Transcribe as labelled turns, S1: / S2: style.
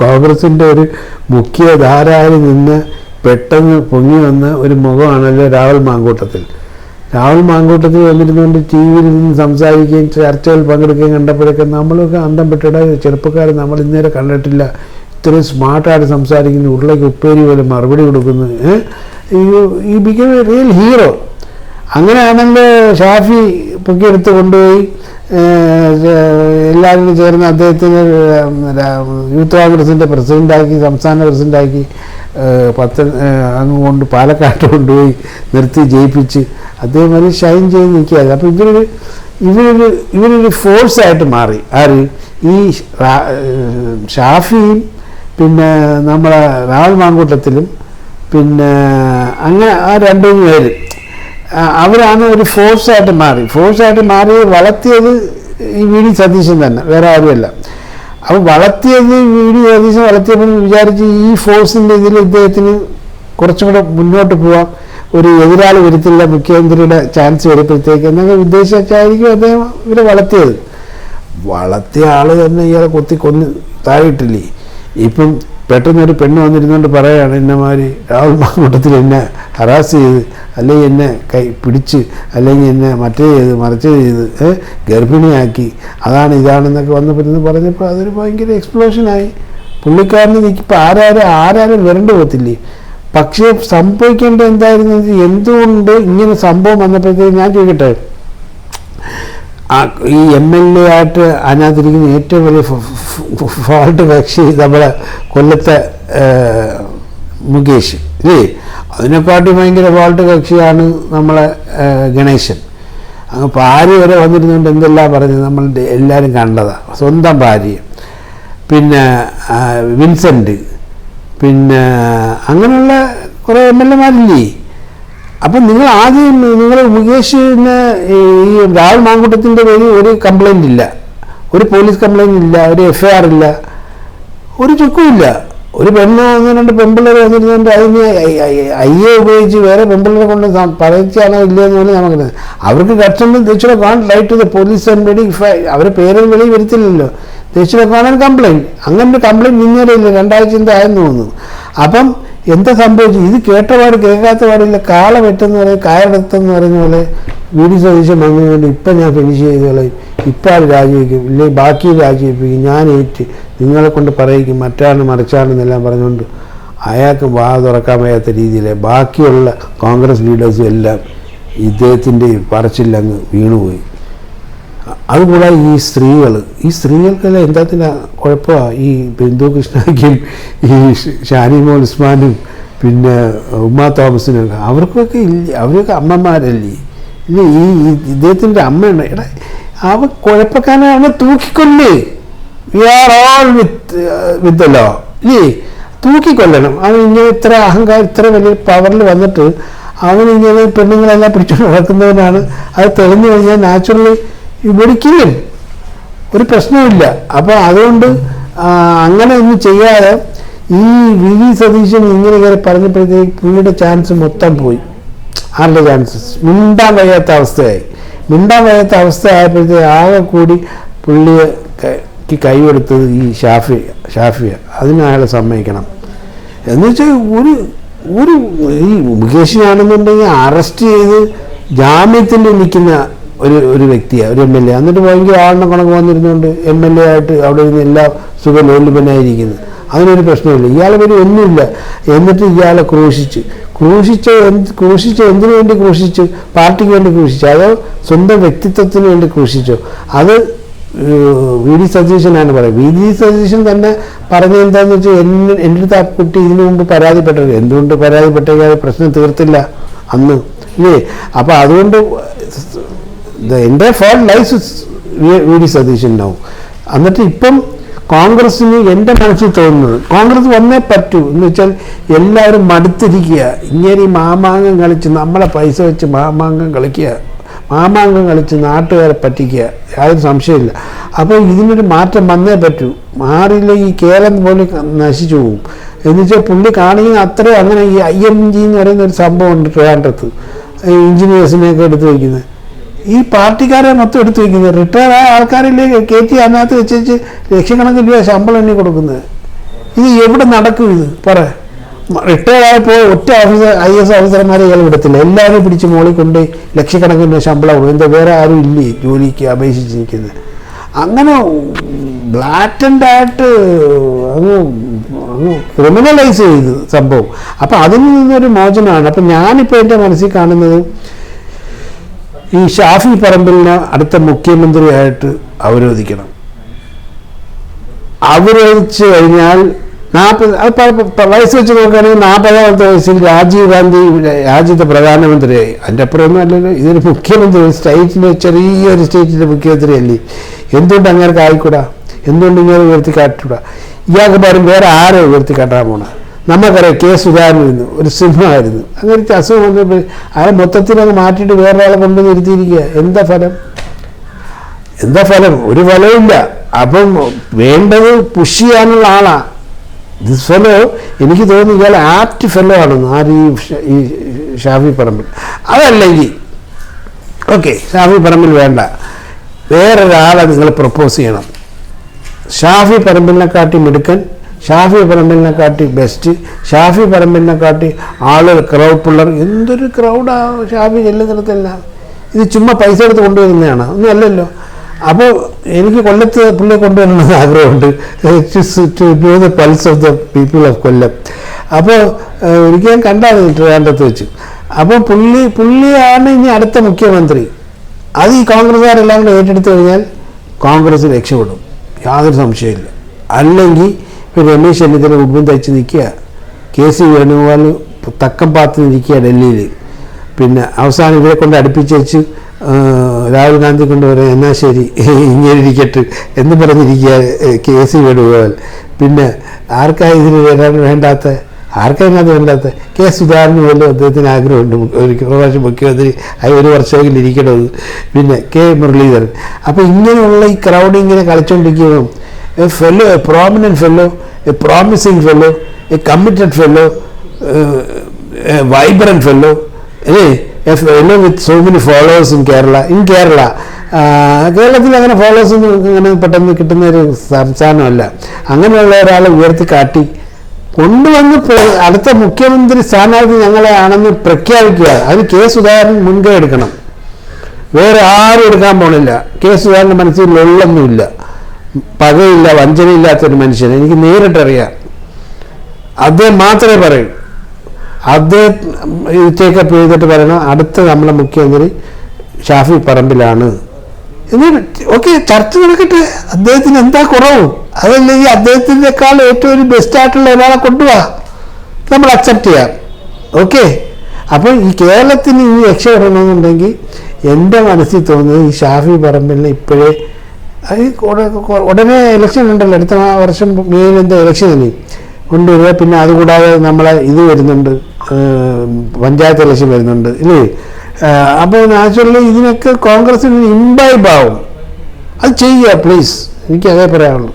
S1: കോൺഗ്രസിന്റെ ഒരു മുഖ്യധാരയിൽ നിന്ന് പെട്ടെന്ന് പൊങ്ങി വന്ന ഒരു മുഖമാണല്ലോ രാഹുൽ മാങ്കൂട്ടത്തിൽ. രാഹുൽ മാങ്കൂട്ടത്തിൽ വന്നിരുന്നുകൊണ്ട് ടി വിയിൽ നിന്ന് സംസാരിക്കുകയും ചർച്ചയിൽ പങ്കെടുക്കുകയും കണ്ടപ്പോഴൊക്കെ നമ്മളൊക്കെ അന്തം പെട്ടിട ചെറുപ്പക്കാർ നമ്മൾ ഇന്നേരെ കണ്ടിട്ടില്ല. ഇത്രയും സ്മാർട്ടായിട്ട് സംസാരിക്കുന്നു ഉരുളയ്ക്ക് ഉപ്പേരി പോലെ മറുപടി കൊടുക്കുന്നു ഈ- ബിക്കം എ റിയൽ ഹീറോ അങ്ങനെയാണെങ്കിൽ ഷാഫി പൊക്കിയെടുത്ത് കൊണ്ടുപോയി. എല്ലാവരും ചേർന്ന് അദ്ദേഹത്തിന് യൂത്ത് കോൺഗ്രസിന്റെ പ്രസിഡന്റാക്കി സംസ്ഥാന പ്രസിഡന്റാക്കി പത്ത് അങ്ങ് കൊണ്ട് പാലക്കാട്ട് കൊണ്ടുപോയി നിർത്തി ജയിപ്പിച്ച് അദ്ദേഹം അത് ഷൈൻ ചെയ്ത് നിൽക്കുകയായിരുന്നു. അപ്പോൾ ഇവരൊരു ഇവരൊരു ഇവരൊരു ഫോഴ്സായിട്ട് മാറി. ആര്? ഈ ഷാഫിയും പിന്നെ നമ്മളെ രാഹുൽ മാങ്കൂട്ടത്തിലും പിന്നെ അങ്ങനെ ആ രണ്ടു പേര്. അവരാണ് ഒരു ഫോഴ്സായിട്ട് മാറി. ഫോഴ്സായിട്ട് മാറി വളർത്തിയത് ഈ വി ഡി സതീശൻ തന്നെ വേറെ ആരുമല്ല. അപ്പോൾ വളർത്തിയത് വി ഡി സതീശൻ വളർത്തിയപ്പോൾ വിചാരിച്ച് ഈ ഫോഴ്സിന്റെ ഇതിൽ ഇദ്ദേഹത്തിന് കുറച്ചും കൂടെ മുന്നോട്ട് പോവാം. ഒരു എതിരാളി വരുത്തില്ല മുഖ്യമന്ത്രിയുടെ ചാൻസ് വരുമ്പോഴത്തേക്ക് എന്നൊക്കെ ഉദ്ദേശിച്ചായിരിക്കും അദ്ദേഹം ഇവരെ വളർത്തിയത്. വളർത്തിയ ആൾ തന്നെ ഇയാളെ കൊത്തി കൊന്ന് താഴെയിട്ടില്ലേ ഇപ്പം പെട്ടെന്ന് ഒരു പെണ്ണ് വന്നിരുന്നുകൊണ്ട് പറയുകയാണ് എന്നെ എന്നെമാതിരി രാഹുൽ മാങ്കൂട്ടത്തിൽ എന്നെ ഹറാസ് ചെയ്ത് അല്ലെങ്കിൽ എന്നെ കൈ പിടിച്ച് അല്ലെങ്കിൽ എന്നെ മറ്റേ ചെയ്ത് മറിച്ച് ചെയ്ത് ഗർഭിണിയാക്കി. അതാണ് ഇതാണെന്നൊക്കെ വന്നപ്പോൾ പറഞ്ഞപ്പോൾ അതൊരു ഭയങ്കര എക്സ്പ്ലോഷനായി പുള്ളിക്കാരന് നിൽക്കിപ്പോൾ ആരാരും ആരാരും വരണ്ടു പോകത്തില്ലേ? പക്ഷേ സംഭവിക്കേണ്ടത് എന്തായിരുന്നു? എന്തുകൊണ്ട് ഇങ്ങനെ സംഭവം വന്നപ്പോഴത്തേക്ക് ഞാൻ ചോദിക്കട്ടെ? ഈ എം എൽ എ ആയിട്ട് അതിനകത്തിരിക്കുന്ന ഏറ്റവും വലിയ ഫോൾട്ട് കക്ഷി നമ്മുടെ കൊല്ലത്തെ മുകേഷ്. ഇല്ലേ? അതിനെക്കാട്ടി ഭയങ്കര ഫോൾട്ട് കക്ഷിയാണ് നമ്മളെ ഗണേശൻ. അങ്ങ് ഭാര്യ വരെ വന്നിരുന്നുകൊണ്ട് എന്തെല്ലാം പറഞ്ഞത് നമ്മൾ എല്ലാവരും കണ്ടതാണ് സ്വന്തം ഭാര്യ. പിന്നെ വിൻസെന്റ് വിൻസെന്റ് പിന്നെ അങ്ങനെയുള്ള കുറേ എം എൽ എമാരില്ലേ അപ്പം നിങ്ങൾ ആദ്യം നിങ്ങൾ മുകേഷിന് ഈ രാഹുൽ മാങ്കൂട്ടത്തിന്റെ പേരിൽ ഒരു കംപ്ലൈന്റ് ഇല്ല. ഒരു പോലീസ് കംപ്ലൈന്റ് ഇല്ല ഒരു എഫ് ഐ ആർ ഇല്ല. ഒരു ചുക്കുമില്ല ഒരു പെണ്ണ് ഒന്ന് രണ്ട് പെമ്പിള്ളേർ വന്നിരുന്നുണ്ട് അതിന് എ ഉപയോഗിച്ച് വേറെ പെമ്പിള്ളേരെ കൊണ്ട് പറയിച്ചാണോ ഇല്ലയെന്ന് പോലും നമുക്ക് അവർക്ക് customer want write to the police I അവരെ പേരും വെളിയിൽ വരുത്തില്ലല്ലോ. ദക്ഷിണ കാണാൻ കംപ്ലൈന്റ് അങ്ങനെ ഒരു കംപ്ലൈന്റ് ഇന്നലെ ഇല്ല. രണ്ടാഴ്ച എന്തായെന്ന് തോന്നുന്നു. അപ്പം എന്താ സംഭവിച്ചു? ഇത് കേട്ടപാട് കേൾക്കാത്ത പാടില്ല. കാള വെട്ടെന്ന് പറയും കായടത്തെന്ന് പറയുന്ന പോലെ വീടി മങ്ങി കൊണ്ട് ഇപ്പം ഞാൻ ഫിനിഷ് ചെയ്ത് കളയും. ഇപ്പം അത് രാജിവെക്കും. ഇല്ലെങ്കിൽ ബാക്കി രാജിവെപ്പിക്കും. ഞാൻ ഏറ്റ് നിങ്ങളെ കൊണ്ട് പറയിക്കും. മറ്റാണ് മറിച്ചാണെന്നെല്ലാം പറഞ്ഞുകൊണ്ട് അയാൾക്ക് വാ തുറക്കാൻ വയ്യാത്ത രീതിയിൽ ബാക്കിയുള്ള കോൺഗ്രസ് ലീഡേഴ്സും എല്ലാം ഇദ്ദേഹത്തിന്റെ പറച്ചില്ലങ്ങ് വീണുപോയി. അതുകൂടാതെ ഈ സ്ത്രീകൾ ഈ സ്ത്രീകൾക്കെല്ലാം എന്താത്തിനാ കുഴപ്പമാണ് ഈ ബിന്ദു കൃഷ്ണയ്ക്കും ഈ ഷാനിമോൾ ഉസ്മാനും പിന്നെ ഉമ്മ തോമസിനും അവർക്കൊക്കെ ഇല്ല അവരൊക്കെ അമ്മമാരല്ലേ? ഇല്ല ഈ ഇദ്ദേഹത്തിന്റെ അമ്മയുണ്ട് എടാ അവ കുഴപ്പക്കാരനെ തൂക്കിക്കൊല്ലേ? We are all with with law ഇല്ലേ? തൂക്കിക്കൊല്ലണം. അവൻ ഇങ്ങനെ ഇത്ര അഹങ്കാരം ഇത്ര വലിയ പവറിൽ വന്നിട്ട് അവനിങ്ങനെ പെണ്ണുങ്ങളെല്ലാം പിടിച്ചു നടക്കുന്നവനാണ്. അത് തെളിഞ്ഞു കഴിഞ്ഞാൽ നാച്ചുറലി ഇവിടിക്കില്ലും ഒരു പ്രശ്നമില്ല അപ്പോൾ അതുകൊണ്ട് അങ്ങനെ ഒന്നും ചെയ്യാതെ ഈ വി വി സതീശൻ ഇങ്ങനെ കയറി പറഞ്ഞപ്പോഴത്തേക്ക് പുള്ളിയുടെ ചാൻസ് മൊത്തം പോയി. ആരുടെ ചാൻസസ് മിണ്ടാൻ വയ്യാത്ത അവസ്ഥയായി. മിണ്ടാൻ വയ്യാത്ത അവസ്ഥ ആയപ്പോഴത്തേക്ക് ആകെ കൂടി പുള്ളിയെ ക- ക്ക് കൈകൊടുത്തത് ഈ ഷാഫി ഷാഫിയ. അതിന് അയാളെ സമ്മതിക്കണം. എന്ന് വെച്ചാൽ ഒരു ഒരു ഈ മുകേഷിനാണെന്നുണ്ടെങ്കിൽ അറസ്റ്റ് ചെയ്ത് ജാമ്യത്തിൽ നിൽക്കുന്ന ഒരു ഒരു വ്യക്തിയാണ് ഒരു എം എൽ എ. എന്നിട്ട് ഭയങ്കര ആളിനെ കണക്ക് വന്നിരുന്നുകൊണ്ട് എം എൽ എ ആയിട്ട് അവിടെ ഇരുന്ന് എല്ലാ സുഖ സുഖലോലുപനായിരിക്കുന്നത് അതിനൊരു പ്രശ്നമില്ല. ഇയാളെ പേര് ഒന്നുമില്ല. എന്നിട്ട് ഇയാളെ ക്രൂശിച്ച്. ക്രൂശിച്ച എന്ത് ക്രൂശിച്ച എന്തിനു വേണ്ടി ക്രൂശിച്ച്? പാർട്ടിക്ക് വേണ്ടി ക്രൂശിച്ചു. അതോ സ്വന്തം വ്യക്തിത്വത്തിന് വേണ്ടി ക്രൂശിച്ചോ? അത് വി ഡി സതീശനാണ് പറയുന്നത്. വി ഡി സതീശൻ തന്നെ പറഞ്ഞത് എന്താണെന്ന് വെച്ചാൽ എന്നെ എന്റെ അടുത്ത് ആ കുട്ടി ഇതിനു മുമ്പ് പരാതിപ്പെട്ടത് എന്തുകൊണ്ട് പരാതിപ്പെട്ട പ്രശ്നം തീർത്തില്ല അന്ന്. ഇല്ലേ? അപ്പം അതുകൊണ്ട് എന്റെ whole life V D Satheesan now എന്നിട്ട് ഇപ്പം കോൺഗ്രസ്സിന് എന്റെ മനസ്സിൽ തോന്നുന്നത് കോൺഗ്രസ് വന്നേ പറ്റൂ. എന്ന് വെച്ചാൽ എല്ലാവരും മടുത്തിരിക്കുക. ഇങ്ങനെ ഈ മാമാങ്കം കളിച്ച് നമ്മളെ പൈസ വെച്ച് മാമാങ്കം കളിക്കുക മാമാങ്കം കളിച്ച് നാട്ടുകാരെ പറ്റിക്കുക യാതൊരു സംശയമില്ല അപ്പോൾ ഇതിനൊരു മാറ്റം വന്നേ പറ്റൂ. മാറിയില്ല ഈ കേരളം പോലെ നശിച്ചു പോകും. എന്ന് വെച്ചാൽ പുള്ളി കാണിക്കുന്ന അത്രയും അങ്ങനെ ഈ ഐ എം ജി എന്ന് പറയുന്ന ഒരു സംഭവം ഉണ്ട് ട്രിവാൻഡ്രത്ത്. എഞ്ചിനീയേഴ്സിനെയൊക്കെ എടുത്ത് വയ്ക്കുന്നത്. ഈ പാർട്ടിക്കാരെ മൊത്തം എടുത്തു വയ്ക്കുന്നത് റിട്ടയർ ആയ ആൾക്കാരില്ലേ കയറ്റി അതിനകത്ത് വെച്ച് വെച്ച് ലക്ഷക്കണക്കിന് രൂപ ശമ്പളം എണ്ണി കൊടുക്കുന്നത്. ഇത് എവിടെ നടക്കും ഇത്? പറ. റിട്ടയർ ആയപ്പോൾ ഒറ്റ ഓഫീസർ ഐ എസ് ഓഫീസർമാരെ ഇയാൾ വിടത്തില്ല. എല്ലാവരും പിടിച്ച് മോളിൽ കൊണ്ട് ലക്ഷക്കണക്കിന് ശമ്പളം കൊടുക്കും. എന്താ വേറെ ആരും ഇല്ലേ ജോലിക്ക് അപേക്ഷിച്ച് നിൽക്കുന്നത് അങ്ങനെ ബ്ലാറ്റൻഡായിട്ട് അങ്ങ് അങ്ങ് ക്രിമിനലൈസ് ചെയ്ത് സംഭവം. അപ്പം അതിൽ നിന്നൊരു മോചനമാണ്. അപ്പം ഞാനിപ്പോൾ എന്റെ മനസ്സിൽ കാണുന്നത് ഈ ഷാഫി പറമ്പിലിനെ അടുത്ത മുഖ്യമന്ത്രിയായിട്ട് അവരോധിക്കണം. അവരോധിച്ചു കഴിഞ്ഞാൽ നാൽപ്പത് അത് വയസ്സ് വെച്ച് നോക്കുകയാണെങ്കിൽ നാൽപ്പതാമത്തെ വയസ്സിൽ രാജീവ് ഗാന്ധി രാജ്യത്തെ പ്രധാനമന്ത്രിയായി. അതിന്റെ അപ്പുറമൊന്നും അല്ലല്ലോ. ഇതൊരു മുഖ്യമന്ത്രി സ്റ്റേറ്റിന്റെ ചെറിയൊരു സ്റ്റേറ്റിന്റെ മുഖ്യമന്ത്രിയല്ലേ. എന്തുകൊണ്ട് അങ്ങനെ ആയിക്കൂടാ? എന്തുകൊണ്ട് ഇങ്ങനെ ഉയർത്തി കാട്ടിക്കൂടാ? ഇയാൾക്ക് പകരം വേറെ ആരെ ഉയർത്തി കാട്ടാൻ പോണ? നമുക്കറിയാം കെ സുധാകരൻ ഇരുന്നു ഒരു സിംഹമായിരുന്നു. അങ്ങനത്തെ അസുഖം വന്നപ്പോൾ അയാൾ മൊത്തത്തിൽ അങ്ങ് മാറ്റിയിട്ട് വേറൊരാളെ കൊണ്ടു നിർത്തിയിരിക്കുക എന്താ ഫലം? എന്താ ഫലം? ഒരു ഫലമില്ല അപ്പം വേണ്ടത് പുഷ് ചെയ്യാനുള്ള ആളാ. ദിസ് ഫെലോ എനിക്ക് തോന്നുന്നു ഇയാൾ ആപ്റ്റ് ഫെലോ ആണെന്ന് ആര് ഈ ഷാഫി പറമ്പിൽ. അതല്ലെങ്കിൽ ഓക്കെ ഷാഫി പറമ്പിൽ വേണ്ട. വേറൊരാളെ നിങ്ങൾ പ്രപ്പോസ് ചെയ്യണം. ഷാഫി പറമ്പിലിനെ കാട്ടി മിടുക്കൻ ഷാഫി പറമ്പിലിനെ കാട്ടി ബെസ്റ്റ് ഷാഫി പറമ്പിലിനെ കാട്ടി ആളുകൾ ക്രൗഡ് പിള്ളർ എന്തൊരു ക്രൗഡാ ഷാഫി ചെല്ലുന്നിടത്തെല്ലാം. ഇത് ചുമ്മാ പൈസ എടുത്ത് കൊണ്ടുവരുന്നതാണ്. ഒന്നും അല്ലല്ലോ. അപ്പോൾ എനിക്ക് കൊല്ലത്ത് പുള്ളിയെ കൊണ്ടുവരണമെന്ന് ആഗ്രഹമുണ്ട്. To the pulse of the people of Kollam അപ്പോൾ ഒരിക്കൽ ഞാൻ കണ്ടായിരുന്നു ട്രിവാൻഡ്രത്ത് വെച്ച്. അപ്പോൾ പുള്ളി പുള്ളിയാണ് ഇനി അടുത്ത മുഖ്യമന്ത്രി. അത് ഈ കോൺഗ്രസ്സുകാരെല്ലാം കൂടെ ഏറ്റെടുത്തു കഴിഞ്ഞാൽ കോൺഗ്രസ് രക്ഷപ്പെടും. യാതൊരു സംശയമില്ല അല്ലെങ്കിൽ രമേശ് ചെന്നിത്തല കുടുംബം തയ്ച്ച് നിൽക്കുക. കെ സി വേണുഗോപാൽ തക്കം പാത്ത് നിൽക്കുക ഡൽഹിയിൽ പിന്നെ അവസാനം ഇവരെ കൊണ്ട് അടുപ്പിച്ച് വെച്ച് രാഹുൽ ഗാന്ധി കൊണ്ട് പറയാം എന്നാ ശരി ഇങ്ങനെ ഇരിക്കട്ടെ എന്ന് പറഞ്ഞിരിക്കുക കെ സി വേണുഗോപാൽ. പിന്നെ ആർക്കാ ഇതിന് വരാൻ വേണ്ടാത്ത? ആർക്കതിനകത്ത് വേണ്ടാത്ത? കെ സുധാകരന് പോലും അദ്ദേഹത്തിന് ആഗ്രഹമുണ്ട്. ഒരു പ്രാവശ്യം മുഖ്യമന്ത്രി അത് ഒരു വർഷമെങ്കിലും ഇരിക്കണമെന്ന്. പിന്നെ കെ മുരളീധരൻ. അപ്പോൾ ഇങ്ങനെയുള്ള ഈ ക്രൗഡ് ഇങ്ങനെ കളിച്ചുകൊണ്ടിരിക്കുമ്പോൾ a fellow a prominent fellow a promising fellow a committed fellow a vibrant fellow അല്ലേ a fellow with so many followers in Kerala in Kerala കേരളത്തിൽ അങ്ങനെ ഫോളോവേഴ്സ് ഒന്നും അങ്ങനെ പെട്ടെന്ന് കിട്ടുന്ന ഒരു സംസ്ഥാനമല്ല. അങ്ങനെയുള്ള ഒരാളെ ഉയർത്തി കാട്ടി കൊണ്ടുവന്ന് അടുത്ത മുഖ്യമന്ത്രി സ്ഥാനാർത്ഥി ഞങ്ങളെ ആണെന്ന് പ്രഖ്യാപിക്കുക. അതിന് കെ സുധാകരൻ മുൻകൈ എടുക്കണം. വേറെ ആരും എടുക്കാൻ പോണില്ല. കെ സുധാകരന്റെ മനസ്സിൽ ഉള്ളൊന്നുമില്ല. പകയില്ല വഞ്ചനയില്ലാത്തൊരു മനുഷ്യൻ എനിക്ക് നേരിട്ടറിയാം. അദ്ദേഹം മാത്രമേ പറയൂ. അദ്ദേഹം ടേക്കപ്പ് ചെയ്തിട്ട് പറയണം അടുത്ത നമ്മളെ മുഖ്യമന്ത്രി ഷാഫി പറമ്പിലാണ്. എന്നിട്ട് ഓക്കെ ചർച്ച നടക്കട്ടെ. അദ്ദേഹത്തിന് എന്താ കുറവ്? അതല്ലെങ്കിൽ അദ്ദേഹത്തിനേക്കാൾ ഏറ്റവും ഒരു ബെസ്റ്റ് ആയിട്ടുള്ള ഒരാളെ കൊണ്ടുപോവാ നമ്മൾ അക്സെപ്റ്റ് ചെയ്യാം. ഓക്കെ? അപ്പോൾ ഈ കേരളത്തിന് ഇനി രക്ഷപ്പെടണമെന്നുണ്ടെങ്കിൽ എന്റെ മനസ്സിൽ തോന്നുന്നത് ഈ ഷാഫി പറമ്പിലിനെ ഇപ്പോഴേ ഉടനെ ഇലക്ഷൻ ഉണ്ടല്ലോ. അടുത്ത വർഷം മെയിൽ എന്താ ഇലക്ഷൻ തന്നെ കൊണ്ടുവരിക. പിന്നെ അതുകൂടാതെ നമ്മളെ ഇത് വരുന്നുണ്ട്. പഞ്ചായത്ത് ഇലക്ഷൻ വരുന്നുണ്ട്. ഇല്ലേ? അപ്പോൾ നാച്ചുറലി ഇതിനൊക്കെ കോൺഗ്രസിന് ആവും. അത് ചെയ്യുക പ്ലീസ് എനിക്ക് അതേ പറയാനുള്ളൂ.